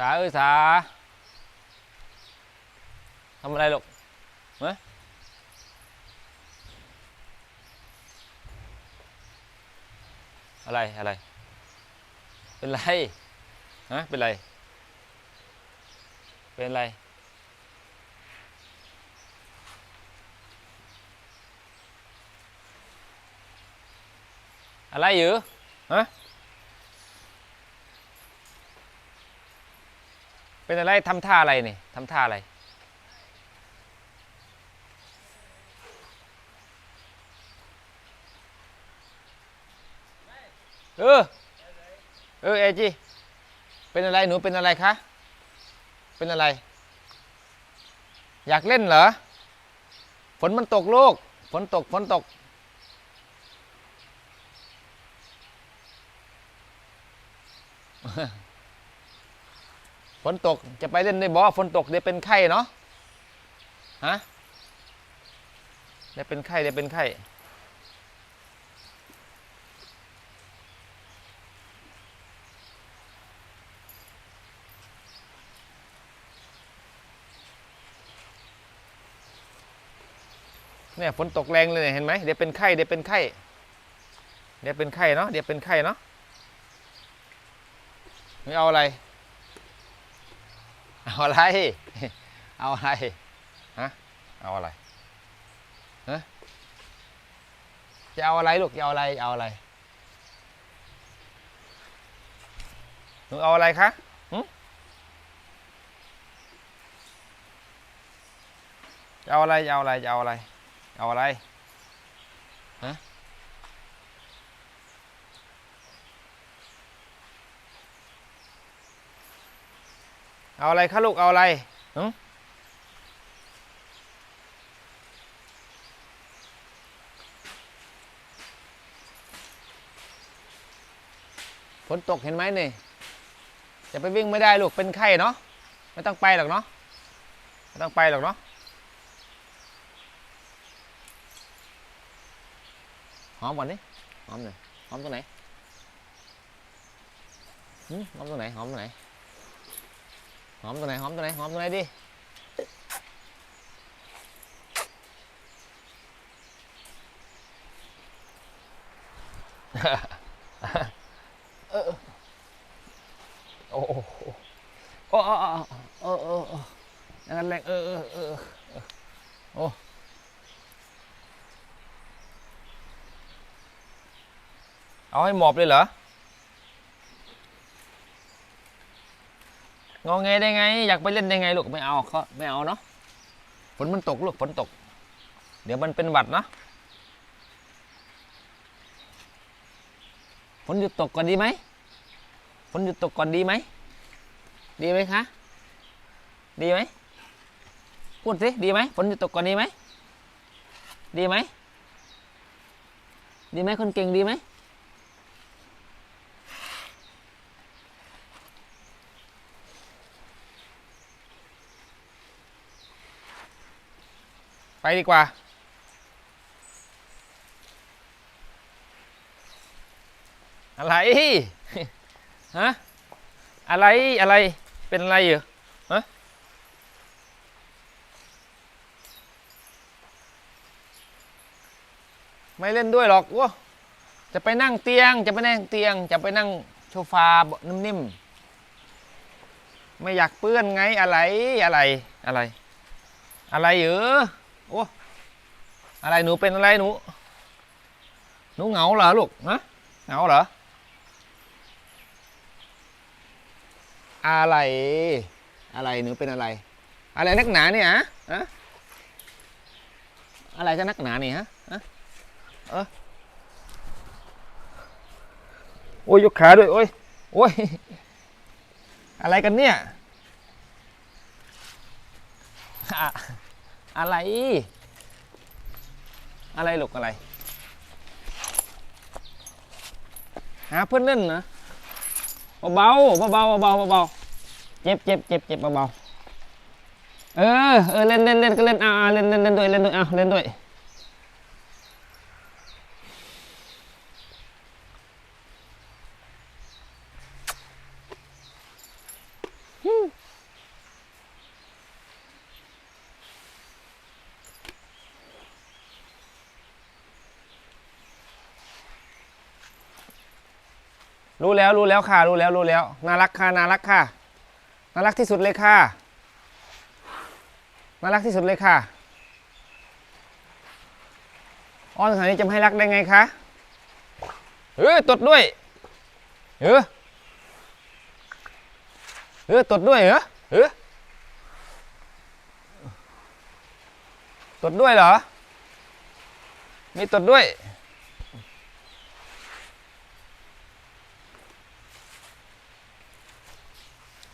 สาเอ้ยสาทำอะไรลูกเฮ้อะไรอะไร เป็นไรฮะเป็นไร เป็นไร อะไรอยู่ฮะ เป็นอะไรทำท่าอะไรนี่ทำท่าอะไร เออ เออเอจีเป็นอะไรหนูเป็นอะไรคะ เป็นอะไร อยากเล่นเหรอ ฝนมันตกลูกฝนตก ฝนตก ฝนตกจะไปเล่นในบ่อฝนตกเดี๋ยวเป็นไข้เนาะฮะเดี๋ยวเป็นไข้เดี๋ยวเป็นไข้เนี่ยฝนตกแรงเลยเห็นไหมเดี๋ยวเป็นไข้เดี๋ยวเป็นไข้เดี๋ยวเป็นไข้เนาะเดี๋ยวเป็นไข้เนาะไม่เอาอะไร เอาอะไร เอาอะไร ฮะ เอาอะไร ฮะ จะเอาอะไรลูก จะเอาอะไรจะเอาอะไร หนูเอาอะไรคะหึจะเอาอะไร จะเอาอะไร จะเอาอะไร เอาอะไร ฮะ เอาอะไรคะลูกเอาอะไรหึฝนตกเห็นไหมนี่จะไปวิ่งไม่ได้ลูกเป็นไข้เนาะไม่ต้องไปหรอกเนาะไม่ต้องไปหรอกเนาะหอมก่อนดิหอมหน่อยหอมตัวไหนหึหอมตัวไหนหอมตัวไหน หอมตัวไหนหอมตัวไหนหอมตัวไหนดิเออโอ้โหโอ้โอ้โอ้โอ้อย่างนั้นแรงเออเออเออเออโอ้เอาให้หมอบเลยเหรอ งอแงได้ไง อยากไปเล่นได้ไงลูกไม่เอาเขาไม่เอาเนาะฝนมันตกลูกฝนตก เดี๋ยวมันเป็นหวัดเนาะฝนหยุดตกก่อนดีไหมฝนหยุดตกก่อนดีไหมดีไหมคะดีไหมพูดสิดีไหมฝนหยุดตกก่อนดีไหมดีไหมดีไหมคนเก่งดีไหม ไปดีกว่า อะไร ฮะ อะไร อะไร เป็นอะไรอยู่ฮะไม่เล่นด้วยหรอกว้าจะไปนั่งเตียง จะไปนั่งเตียง จะไปนั่งโซฟาเบานิ่มๆ ไม่อยากเปื้อนไงอะไร อะไร อะไร อะไรเหรอ โอ้อะไรหนูเป็นอะไรหนู หนูเหงาเหรอลูกฮะเหงาเหรอ อะไร อะไรหนูเป็นอะไร อะไรนักหนาเนี่ยฮะฮะอะไรจะนักหนาเนี่ยฮะฮะเออโอ้ยยกขาด้วยโอ้ยโอ้ยอะไรกันเนี่ย อะไร อะไรลูกอะไร หาเพื่อนเล่นนะเบาๆเบาๆเบาๆเบาๆเจ็บเจ็บเจ็บเจ็บเบาๆเออเออเล่นเล่นเล่นก็เล่นอ่าเล่นเล่นเล่นด้วยเล่นด้วยอะเล่นด้วย รู้แล้วรู้แล้วค่ะ รู้แล้วรู้แล้วน่ารักค่ะน่ารักค่ะน่ารักที่สุดเลยค่ะน่ารักที่สุดเลยค่ะอ้อนขนาดนี้จะไม่ให้รักได้ไงคะเออตดด้วยเออเออตดด้วยเหรอเออตดด้วยเหรอมีตดด้วย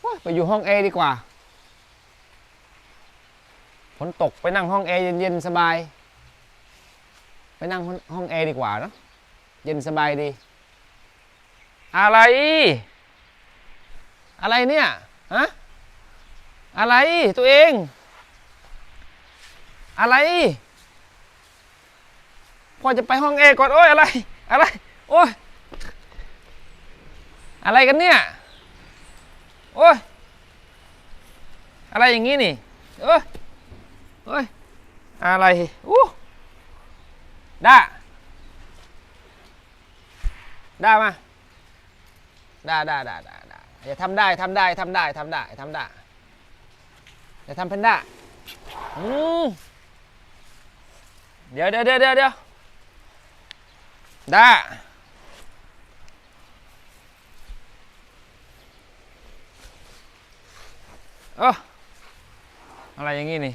โอ๊ย ไปอยู่ห้องแอดีกว่าฝนตกไปนั่งห้องแอเย็นๆสบาย ไปนั่งห้องแอดีกว่าเนอะเย็นสบายดี อะไร อะไรเนี่ยฮะอะไรตัวเอง อะไรพอจะไปห้องแอก่อนโอ้ยอะไร อะไร โอ้ยอะไรกันเนี่ย โอ้ย อะไรอย่างงี้นี่เอ้ยเอ้ยอะไรอู้ด้าด้ามาด้าด้าด้าด้าด้าอย่าทำได้ทำได้ทำได้ทำได้ทำได้อย่าทำเพนด้าอืมเดี๋ยวเดี๋ยวเดี๋ยวเดี๋ยวเดี๋ยวด้าเออ อะไรอย่างงี้นี่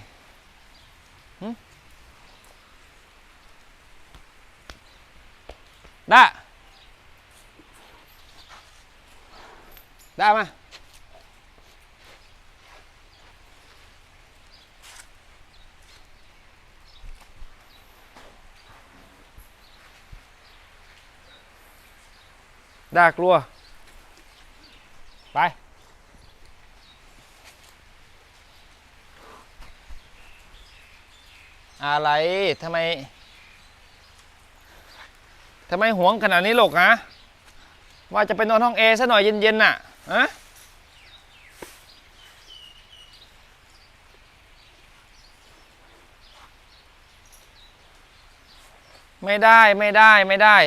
ได้ได้มาได้กลัว ไป อะไรทำไมทำไมห่วงขนาดนี้ลูกฮะว่าจะไปนอนห้องเอซะหน่อยเย็นๆน่ะฮะไม่ได้ไม่ได้ไม่ได้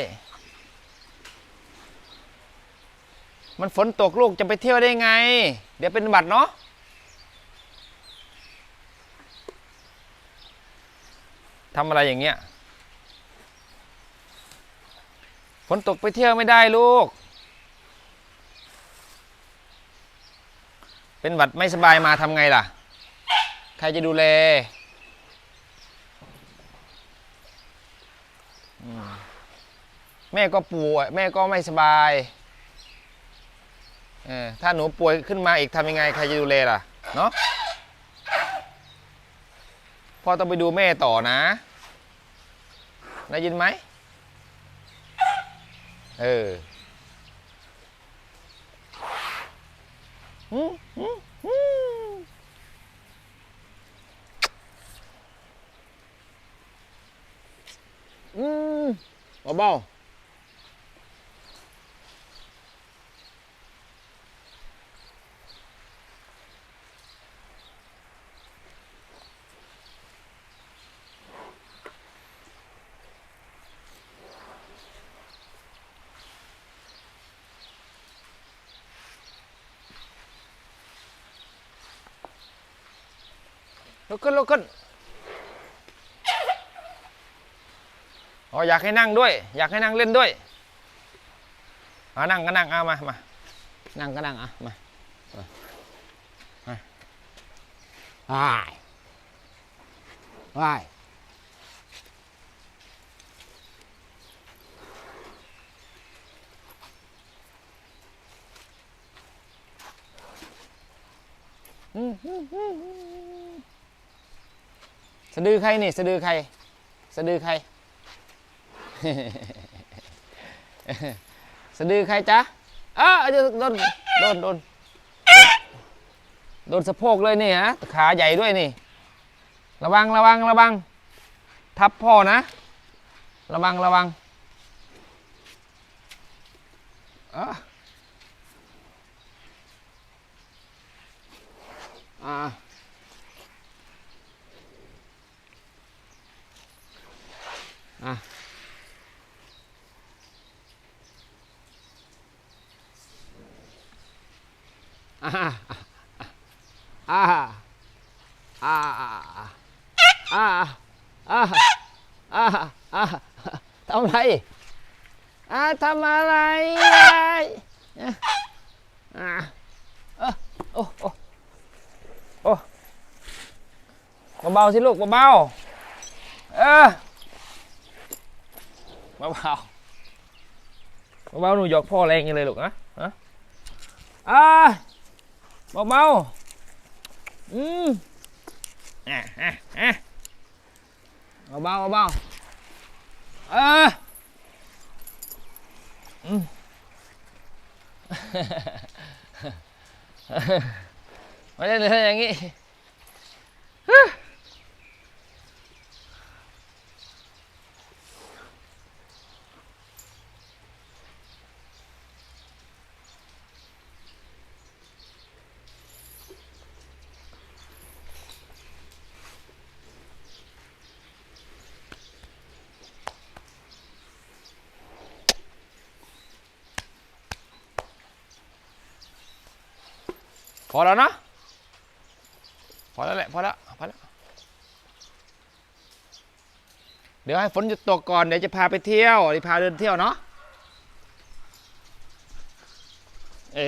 มันฝนตกลูกจะไปเที่ยวได้ไง เดี๋ยวเป็นหวัดเนาะ ทำอะไรอย่างเงี้ยฝนตกไปเที่ยวไม่ได้ลูก เป็นหวัดไม่สบายมาทำไงล่ะ ใครจะดูแลแม่ก็ป่วย แม่ก็ไม่สบายเออถ้าหนูป่วยขึ้นมาอีกทำยังไง ใครจะดูแลล่ะ เนาะพ่อต้องไปดูแม่ต่อนะ ได้ยินไหม เอออืมอืมอืมอืมเบาๆ ลุกขึ้นลุกขึ้นอ๋ออยากให้นั่งด้วย อยากให้นั่งเล่นด้วยมานั่งก็นั่งเอามามานั่งก็นั่งอะมามามาว้ายว้ายอืมอืมอืมอืม สะดือใครนี่ สะดือใคร สะดือใคร สะดือใครจ๊ะอ้าโดน โดน โดน โดน โดนสะโพกเลยนี่ฮะ ขาใหญ่ด้วยนี่ ระวัง ระวัง ระวัง ทับพ่อนะ ระวัง ระวังอะอ่าอ่า à. À. À. À. À. À. À. À. Tông đây. À thăm đây. À. à, à, à ô ô ô. Ô. Có bao xin lục có bao. À. เบาๆเบาๆเบาเบาหนูหยอกพ่อแรงยังเลยลูกนะฮะอ่าเบาๆอืมอะอะอะเบาๆเบาๆเอออืมไม่ได้เลยอย่างงี้ พอแล้วนะ พอแล้วแหละ พอแล้วพอแล้ว เดี๋ยวให้ฝนหยุดตกก่อน เดี๋ยวจะพาไปเที่ยวจะพาเดินเที่ยวเนาะ เอ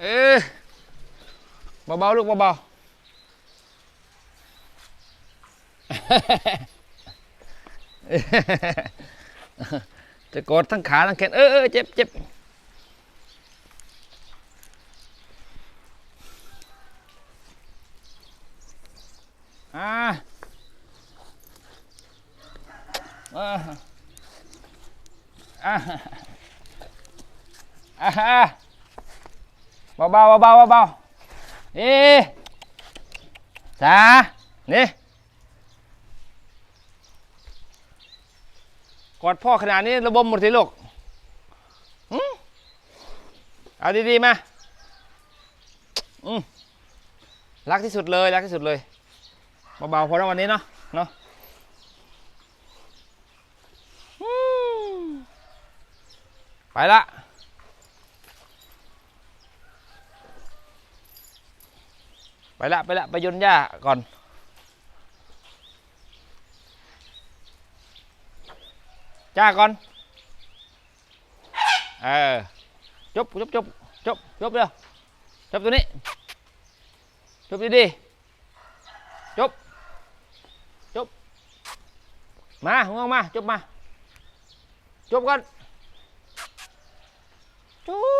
เออเบาๆลูกเบาๆจะกดทั้งขาทั้งแขน เออเจ็บเจ็บ อ่าอ่าอ่าอ่าเบาเบาเบาเบาๆนี่จ้านี่กอดพ่อขนาดนี้ระบมหมดสิลูกหึเอาดีๆมาอืมรักที่สุดเลย รักที่สุดเลย เบาๆพอแล้ววันนี้เนาะเนาะไปละไปละไปละไปยนหญ้าก่อนจ้าก่อนเออจบจบจบจบจบเร็วจบตัวนี้จบดีๆ จบ จบ มาห่วงมา จบมา จบก่อนจบจบจบจบ